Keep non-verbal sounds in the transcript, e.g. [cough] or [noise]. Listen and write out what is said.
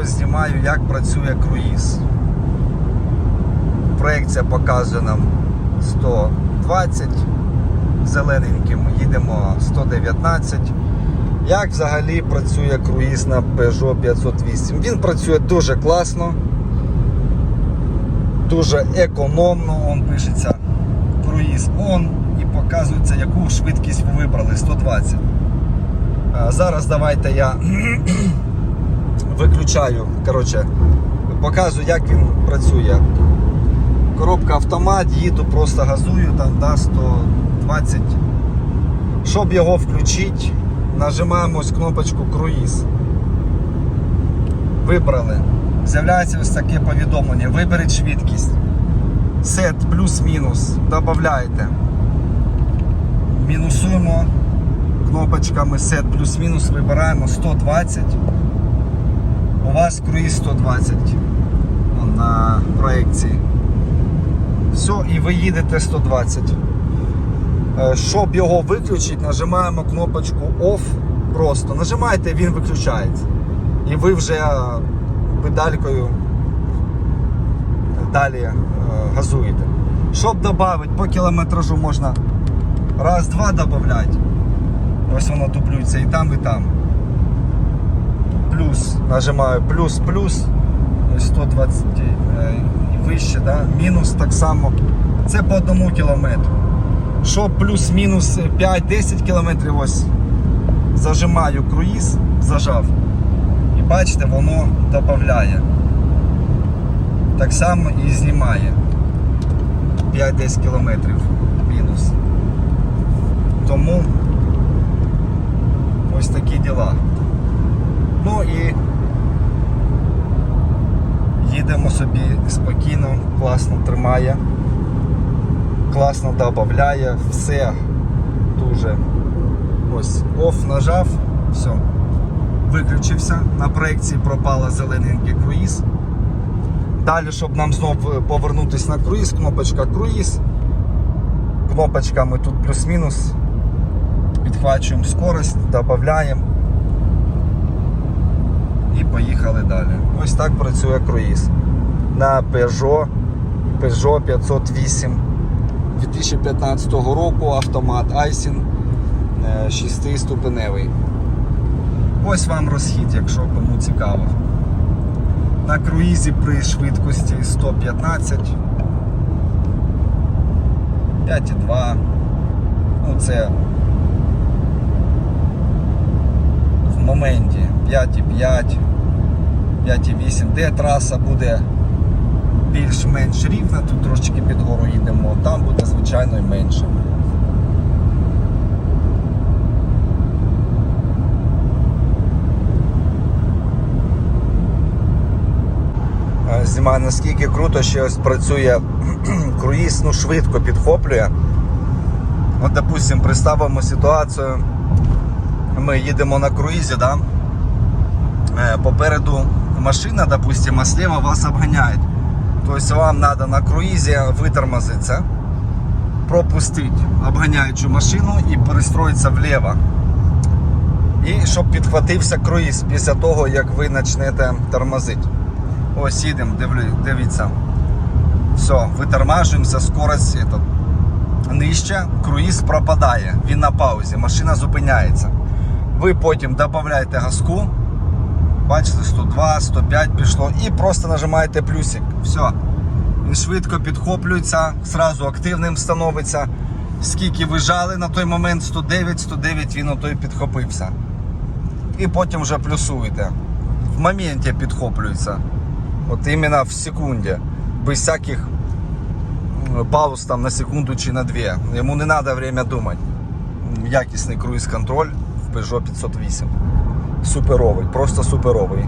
ось знімаю, як працює круїз. Проекція показує нам 120 зелененьким, їдемо 119. Як взагалі працює круїз на Peugeot 508? Він працює дуже класно, дуже економно. Он пишеться круїз on і показується, яку швидкість ви вибрали 120. А Зараз давайте я виключаю, коротше, показую, як він працює. Коробка автомат, їду, просто газую там да, 120. Щоб його включити, нажимаємо ось кнопочку круїз. Вибрали. З'являється ось таке повідомлення. Виберіть швидкість. Сет плюс-мінус. Додаєте. Мінусуємо кнопочками сет плюс-мінус, вибираємо 120. У вас круїз 120 Он на проекції. Все, і ви їдете 120. Е, Щоб його виключити, нажимаємо кнопочку OFF просто. Нажимаєте, він виключається. І ви вже е, педалькою далі е, газуєте. Щоб додати по кілометражу можна раз-два додати. Ось воно дублюється і там, і там. Плюс. Нажимаю плюс, плюс. 120 е, і вище, да? мінус так само. Це по одному кілометру. Щоб плюс-мінус 5-10 кілометрів ось зажимаю круїз, зажав. І бачите, воно додає. Так само і знімає 5-10 кілометрів мінус. Тому ось такі діла. Ну і їдемо собі спокійно, класно тримає, класно додає, все дуже. Ось оф нажав, все. Виключився. На проекції пропала зелененький круїз. Далі, щоб нам знов повернутися на круїз, кнопочка круїз. Кнопочками тут плюс-мінус. Підхвачуємо скорость, додаємо поїхали далі. Ось так працює круїз. На Peugeot, Peugeot 508 2015 року автомат Айсін 6-ступеневий. Ось вам розхід, якщо кому цікаво. На круїзі при швидкості 115, 5,2. Ну це в моменті 5,5, 5,8, де траса буде більш-менш рівна, тут трошечки під гору їдемо, там буде звичайно і менше. Знімаю наскільки круто, що ось працює [clears throat] круїз, ну швидко підхоплює. От, допустим, представимо ситуацію. Ми їдемо на круїзі, да? Е, попереду машина, допустим, а слева вас обганяють. Тобто вам треба на круїзі витормозитися, пропустити обганяючу машину і перестроїтися вліво. І щоб підхватився круїз після того, як ви почнете тормозити. Ось їдемо, дивіться. Все, витормажуємося, скорость этот, нижче, круїз пропадає, він на паузі, машина зупиняється. Ви потім додаєте газку, бачите, 102, 105 пішло, і просто нажимаєте плюсик. Все. Він швидко підхоплюється, зразу активним становиться. Скільки ви жали на той момент 109, 109 він отой підхопився. І потім вже плюсуєте. В моменті підхоплюється. От іменно в секунді. Без всяких пауз там на секунду чи на дві. Йому не треба время думати. Якісний круїз-контроль в Peugeot 508. Суперовий, просто суперовий.